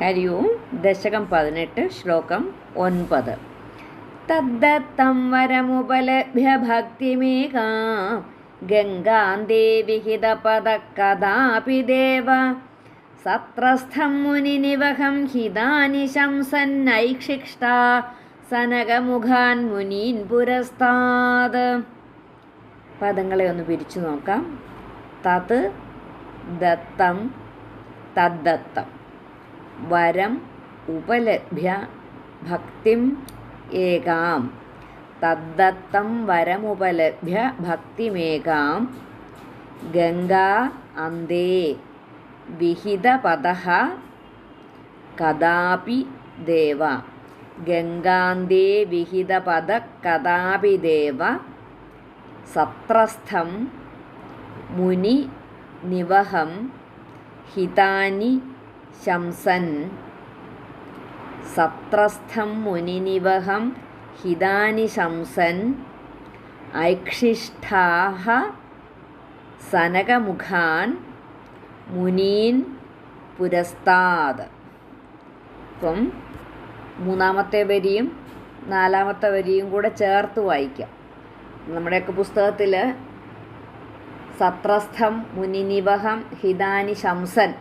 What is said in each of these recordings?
ഹരി ഓം ദശകം പതിനെട്ട് ശ്ലോകം ഒൻപത്. തദ്ദത്തം വരമുപലഭ്യ ഭക്തിമേകാം ഗംഗാന്തേ വിഹിത പദക്കഥാപി ദേവ സത്രസ്ഥം മുനിനിവഹം ഹിതാനി ശംസന്നൈക്ഷിഷ്ട സനകമുഖാൻ മുനീൻ പുരസ്താത് പദങ്ങളെ ഒന്ന് പിരിച്ചു നോക്കാം. തത് ദത്തം തദ്ദത്തം. വരം ഉപലഭ്യ ഭക്തിം ഏകാം. തദ്ദത്തം വരമുപലഭ്യ ഭക്തിമേകാം. ഗംഗാ അന്തേ വിഹിതപദ കഥാപി ദേവ. ഗംഗാന്തേ വിഹിതപദ കഥാപി ദേവ. സത്രസ്ഥം മുനി നിവഹം ഹിതാനി ശംസൻ. സത്രസ്ഥം മുനിനിവഹം ഹിതാനി ശംസൻ. ഐക്ഷിഷ്ഠാഹ സനകമുഖാൻ മുനീൻ പുരസ്താദ്. ഇപ്പം മൂന്നാമത്തെ വരിയും നാലാമത്തെ വരിയും കൂടെ ചേർത്ത് വായിക്കാം. നമ്മുടെയൊക്കെ പുസ്തകത്തിൽ സത്രസ്ഥം മുനിനിവഹം ഹിതാനി ശംസൻ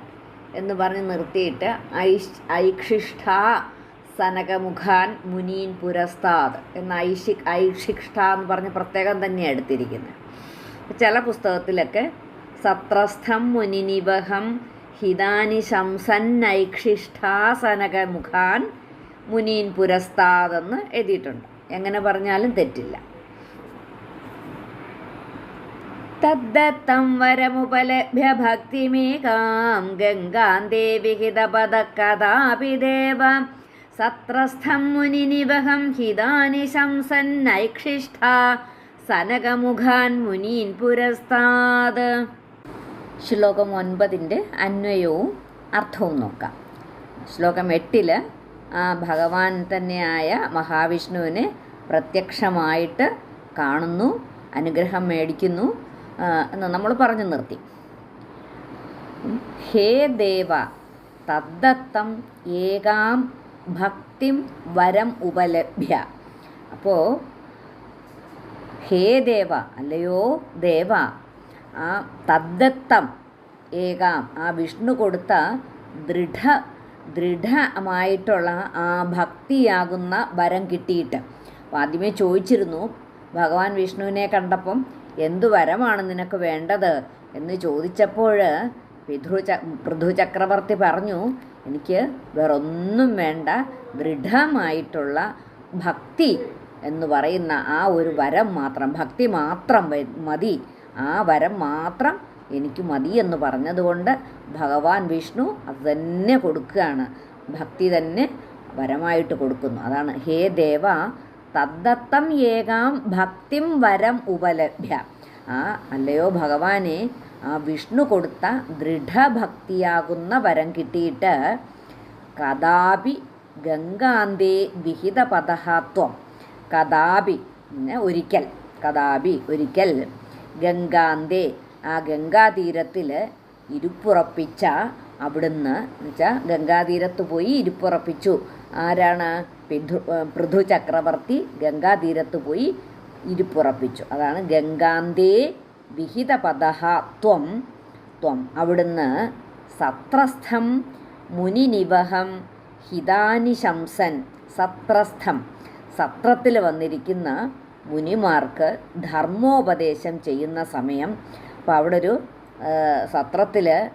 എന്ന് പറഞ്ഞ് നിർത്തിയിട്ട് ഐഷ് ഐക്ഷിഷ്ഠ സനകമുഖാൻ മുനീൻ പുരസ്താദ് എന്ന ഐഷി ഐക്ഷിഷ്ഠ എന്ന് പറഞ്ഞ് പ്രത്യേകം തന്നെയാണ് എടുത്തിരിക്കുന്നത് ചില പുസ്തകത്തിലൊക്കെ സത്രസ്ഥം മുനിനിവഹം ഹിതാനി ശംസൻ ഐക്ഷിഷ്ഠ സനകമുഖാൻ മുനീൻ പുരസ്താദെന്ന് എഴുതിയിട്ടുണ്ട്. എങ്ങനെ പറഞ്ഞാലും തെറ്റില്ല. തദ്ദത്തം വരമുപലഭ്യ ഭക്തിമേകാം ഗംഗാന്തേ വിഹിതപദക്കഥാപി ദേവ സത്രസ്ഥം മുനിനിവഹം ഹിതാനി ശംസന്നൈക്ഷിഷ്ഠ സനകമുഖാൻ മുനീൻ പുരസ്താത് ശ്ലോകം ഒൻപതിന്റെ അന്വയവും അർത്ഥവും നോക്കാം. ശ്ലോകം എട്ടിൽ ഭഗവാൻ തന്നെയായ മഹാവിഷ്ണുവിനെ പ്രത്യക്ഷമായിട്ട് കാണുന്നു അനുഗ്രഹം മേടിക്കുന്നു. എന്ന് നമ്മൾ പറഞ്ഞു നിർത്തി. ഹേ ദേവ തദ്ദത്തം ഏകാം ഭക്തിം വരം ഉപലഭ്യ. അപ്പോൾ ഹേ ദേവ അല്ലയോ ദേവ ആ തദ്ദത്തം ഏകാം ആ വിഷ്ണു കൊടുത്ത ദൃഢ ദൃഢമായിട്ടുള്ള ആ ഭക്തിയാകുന്ന വരം കിട്ടിയിട്ട്. അപ്പോൾ ആദ്യമേ ചോദിച്ചിരുന്നു ഭഗവാൻ വിഷ്ണുവിനെ കണ്ടപ്പം എന്തു വരമാണ് നിനക്ക് വേണ്ടത്? എന്ന് ചോദിച്ചപ്പോൾ പിതൃ പൃഥു ചക്രവർത്തി പറഞ്ഞു എനിക്ക് വേറൊന്നും വേണ്ട. ദൃഢമായിട്ടുള്ള ഭക്തി എന്ന് പറയുന്ന ആ ഒരു വരം മാത്രം ഭക്തി മാത്രം മതി. ആ വരം മാത്രം എനിക്ക് മതി എന്ന് പറഞ്ഞതുകൊണ്ട് ഭഗവാൻ വിഷ്ണു അത് തന്നെ കൊടുക്കുകയാണ്. ഭക്തി തന്നെ വരമായിട്ട് കൊടുക്കുന്നു. അതാണ് ഹേ ദേവ തദ്ദത്തം ഏകാം ഭക്തിം വരം ഉപലഭ്യ. ആ അല്ലയോ ഭഗവാനെ ആ വിഷ്ണു കൊടുത്ത ദൃഢഭക്തിയാകുന്ന വരം കിട്ടിയിട്ട് കഥാപി ഗംഗാന്തേ വിഹിത പദഹാത്വം. കഥാപി ഒരിക്കൽ കഥാപി ഒരിക്കൽ ഗംഗാന്തേ ആ ഗംഗാതീരത്തിൽ ഇരുപ്പുറപ്പിച്ച അവിടുന്ന് എന്നുവെച്ചാൽ ഗംഗാതീരത്ത് പോയി ഇരുപ്പുറപ്പിച്ചു. ആരാണ്? പിധു പൃഥു ചക്രവർത്തി ഗംഗാതീരത്ത് പോയി ഇരുപ്പുറപ്പിച്ചു. അതാണ് ഗംഗാന്തേ വിഹിതപദഹ ത്വം. ത്വം. അവിടുന്ന് സത്രസ്ഥം മുനിനിവഹം ഹിതാനിശംസൻ സത്രസ്ഥം. സത്രത്തിൽ വന്നിരിക്കുന്ന മുനിമാർക്ക് ധർമ്മോപദേശം ചെയ്യുന്ന സമയം. അപ്പോൾ അവിടെ ഒരു സത്രത്തിൽ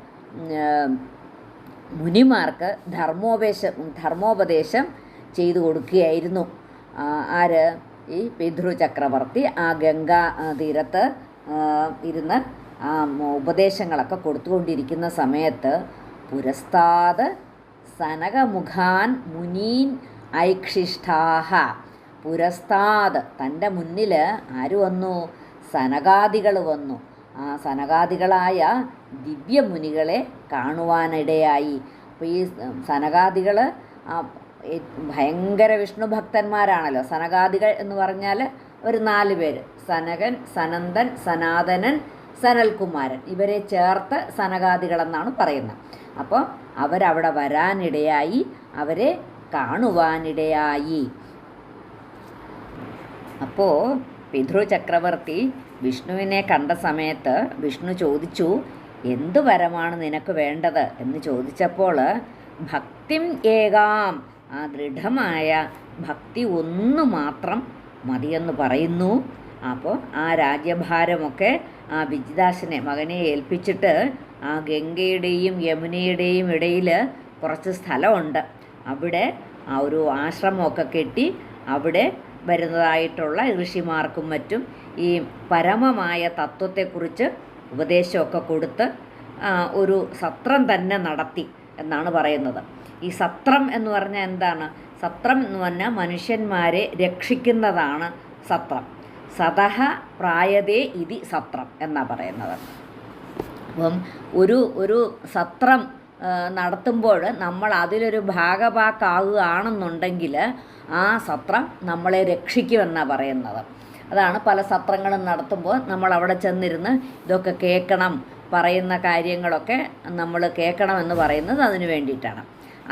മുനിമാർക്ക് ധർമ്മോപേശം ധർമ്മോപദേശം ചെയ്തു കൊടുക്കുകയായിരുന്നു. ആര്? ഈ പിതൃ ചക്രവർത്തി ആ ഗംഗാ തീരത്ത് ഇരുന്ന് ആ ഉപദേശങ്ങളൊക്കെ കൊടുത്തുകൊണ്ടിരിക്കുന്ന സമയത്ത് പുരസ്താത് സനകമുഖാൻ മുനീൻ ഐക്ഷിഷ്ഠാഹ പുരസ്താത് തന്റെ മുന്നിൽ ആര് വന്നു? സനകാദികൾ വന്നു. സനകാദികളായ ദിവ്യമുനികളെ കാണുവാനിടയായി. അപ്പോൾ ഈ സനകാദികൾ ഭയങ്കര വിഷ്ണു ഭക്തന്മാരാണല്ലോ. സനകാദികൾ എന്ന് പറഞ്ഞാൽ ഒരു നാല് പേര്. സനകൻ സനന്ദൻ സനാതനൻ സനൽകുമാരൻ. ഇവരെ ചേർത്ത് സനകാദികളെന്നാണ് പറയുന്നത്. അപ്പോൾ അവരവിടെ വരാനിടയായി. അവരെ കാണുവാനിടയായി. അപ്പോൾ പിതൃചക്രവർത്തി വിഷ്ണുവിനെ കണ്ട സമയത്ത് വിഷ്ണു ചോദിച്ചു എന്തു വരമാണ് നിനക്ക് വേണ്ടത്? എന്ന് ചോദിച്ചപ്പോൾ ഭക്തിം ഏകാം. ആ ദൃഢമായ ഭക്തി ഒന്ന് മാത്രം മതിയെന്ന് പറയുന്നു. അപ്പോൾ ആ രാജ്യഭാരമൊക്കെ ആ വിജിദാസിനെ മകനെ ഏൽപ്പിച്ചിട്ട് ആ ഗംഗയുടെയും യമുനയുടെയും ഇടയിൽ കുറച്ച് സ്ഥലമുണ്ട്. അവിടെ ആ ഒരു ആശ്രമമൊക്കെ കെട്ടി അവിടെ വരുന്നതായിട്ടുള്ള ഋഷിമാർക്കും മറ്റും ഈ പരമമായ തത്വത്തെക്കുറിച്ച് ഉപദേശമൊക്കെ കൊടുത്ത് ഒരു സത്രം തന്നെ നടത്തി എന്നാണ് പറയുന്നത്. ഈ സത്രം എന്ന് പറഞ്ഞാൽ എന്താണ്? സത്രം എന്ന് പറഞ്ഞാൽ മനുഷ്യന്മാരെ രക്ഷിക്കുന്നതാണ് സത്രം. സതഹ പ്രായതേ ഇതി സത്രം എന്നാണ് പറയുന്നത്. അപ്പം ഒരു ഒരു സത്രം നടത്തുമ്പോൾ നമ്മൾ അതിലൊരു ഭാഗഭാക്കാവുകയാണെന്നുണ്ടെങ്കിൽ ആ സത്രം നമ്മളെ രക്ഷിക്കുമെന്നാണ് പറയുന്നത്. അതാണ് പല സത്രങ്ങളും നടത്തുമ്പോൾ നമ്മൾ അവിടെ ചെന്നിരുന്ന് ഇതൊക്കെ കേൾക്കണം പറയുന്ന കാര്യങ്ങളൊക്കെ നമ്മൾ കേൾക്കണമെന്ന് പറയുന്നത് അതിനു വേണ്ടിയിട്ടാണ്.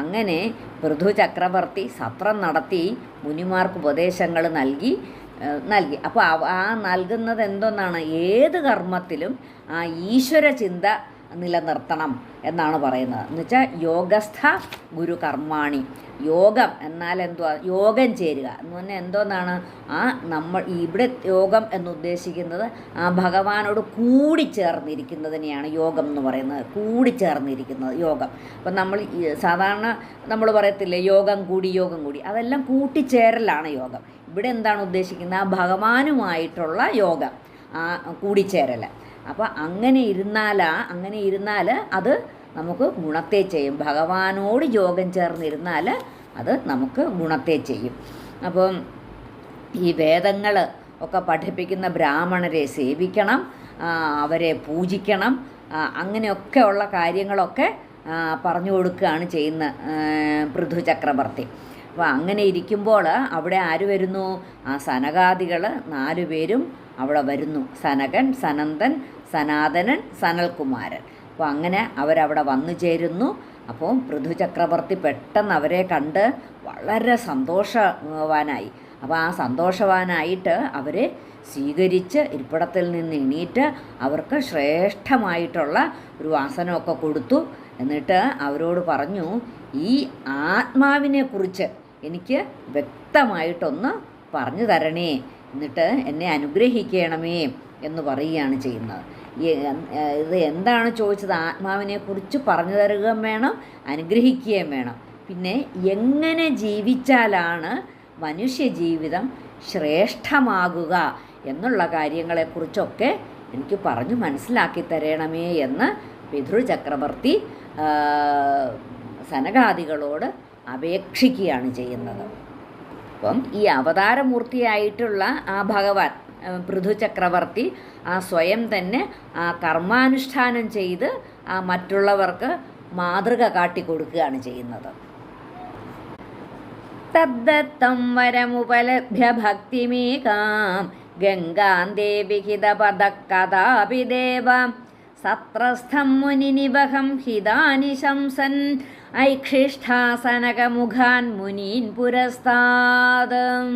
അങ്ങനെ പൃഥു ചക്രവർത്തി സത്രം നടത്തി മുനിമാർക്ക് ഉപദേശങ്ങൾ നൽകി നൽകി. അപ്പോൾ ആ നൽകുന്നത് എന്തൊന്നാണ്? ഏത് കർമ്മത്തിലും ആ ഈശ്വര ചിന്ത നിലനിർത്തണം എന്നാണ് പറയുന്നത്. എന്നുവെച്ചാൽ യോഗസ്ഥ ഗുരു കർമാണി യോഗം എന്നാൽ എന്തുവാ? യോഗം ചേരുക. എന്ന് പറഞ്ഞാൽ എന്തോന്നാണ്? ആ നമ്മൾ ഇവിടെ യോഗം എന്ന് ഉദ്ദേശിക്കുന്നത് ആ ഭഗവാനോട് കൂടി ചേർന്നിരിക്കുന്നതിനെയാണ് യോഗം എന്ന് പറയുന്നത്. കൂടി കൂടിച്ചേർന്നിരിക്കുന്നത് യോഗം. അപ്പം നമ്മൾ സാധാരണ നമ്മൾ പറയത്തില്ലേ യോഗം കൂടി യോഗം കൂടി. അതെല്ലാം കൂട്ടിച്ചേരലാണ് യോഗം. ഇവിടെ എന്താണ് ഉദ്ദേശിക്കുന്നത്? ആ ഭഗവാനുമായിട്ടുള്ള യോഗം. ആ കൂടിച്ചേരൽ അപ്പോൾ അങ്ങനെ ഇരുന്നാലാ അങ്ങനെ ഇരുന്നാൽ അത് നമുക്ക് ഗുണത്തെ ചെയ്യും. ഭഗവാനോട് യോഗം ചേർന്നിരുന്നാൽ അത് നമുക്ക് ഗുണത്തെ ചെയ്യും. അപ്പം ഈ വേദങ്ങൾ ഒക്കെ പഠിപ്പിക്കുന്ന ബ്രാഹ്മണരെ സേവിക്കണം അവരെ പൂജിക്കണം അങ്ങനെയൊക്കെ അങ്ങനെയൊക്കെയുള്ള കാര്യങ്ങളൊക്കെ പറഞ്ഞു കൊടുക്കുകയാണ് ചെയ്യുന്ന പൃഥു ചക്രവർത്തി. അപ്പോൾ അങ്ങനെ ഇരിക്കുമ്പോൾ അവിടെ ആര് വരുന്നു? ആ സനകാദികൾ നാലു പേരും അവിടെ വരുന്നു. സനകൻ സനന്ദൻ സനാതനൻ സനൽകുമാരൻ. അപ്പോൾ അങ്ങനെ അവരവിടെ വന്നു ചേരുന്നു. അപ്പോൾ പൃഥു ചക്രവർത്തി പെട്ടെന്ന് അവരെ കണ്ട് വളരെ സന്തോഷവാനായി. അപ്പോൾ ആ സന്തോഷവാനായിട്ട് അവർ സ്വീകരിച്ച് ഇരിപ്പിടത്തിൽ നിന്ന് എണീറ്റ് അവർക്ക് ശ്രേഷ്ഠമായിട്ടുള്ള ഒരു ആസനമൊക്കെ കൊടുത്തു. എന്നിട്ട് അവരോട് പറഞ്ഞു ഈ ആത്മാവിനെക്കുറിച്ച് എനിക്ക് വ്യക്തമായിട്ടൊന്ന് പറഞ്ഞു തരണേ. എന്നിട്ട് എന്നെ അനുഗ്രഹിക്കണമേ എന്ന് പറയുകയാണ് ചെയ്യുന്നത്. ഇത് എന്താണ് ചോദിച്ചത്? ആത്മാവിനെ കുറിച്ച് പറഞ്ഞു തരുകയും വേണം അനുഗ്രഹിക്കുകയും വേണം. പിന്നെ എങ്ങനെ ജീവിച്ചാലാണ് മനുഷ്യ ജീവിതം ശ്രേഷ്ഠമാകുക എന്നുള്ള കാര്യങ്ങളെക്കുറിച്ചൊക്കെ എനിക്ക് പറഞ്ഞു മനസ്സിലാക്കി തരണമേ എന്ന് പിതൃ ചക്രവർത്തി സനകാദികളോട് അപേക്ഷിക്കുകയാണ് ചെയ്യുന്നത്. അപ്പം ഈ അവതാരമൂർത്തിയായിട്ടുള്ള ആ ഭഗവാൻ പൃഥു ചക്രവർത്തി ആ സ്വയം തന്നെ ആ കർമാനുഷ്ഠാനം ചെയ്ത് ആ മറ്റുള്ളവർക്ക് മാതൃക കാട്ടിക്കൊടുക്കുകയാണ് ചെയ്യുന്നത്. തദ്ദത്തം വരമുപലഭ്യ ഭക്തിമേകാം. ഗംഗാന്തേ വിഹിതപദക്കഥാപി ദേവാം സത്രസ്ഥം മുനിനിവഹം ഹിതാനി ശംസൻ. ഐക്ഷിഷ്ഠാസനകമുഖാൻ മുനീൻ പുരസ്താദം.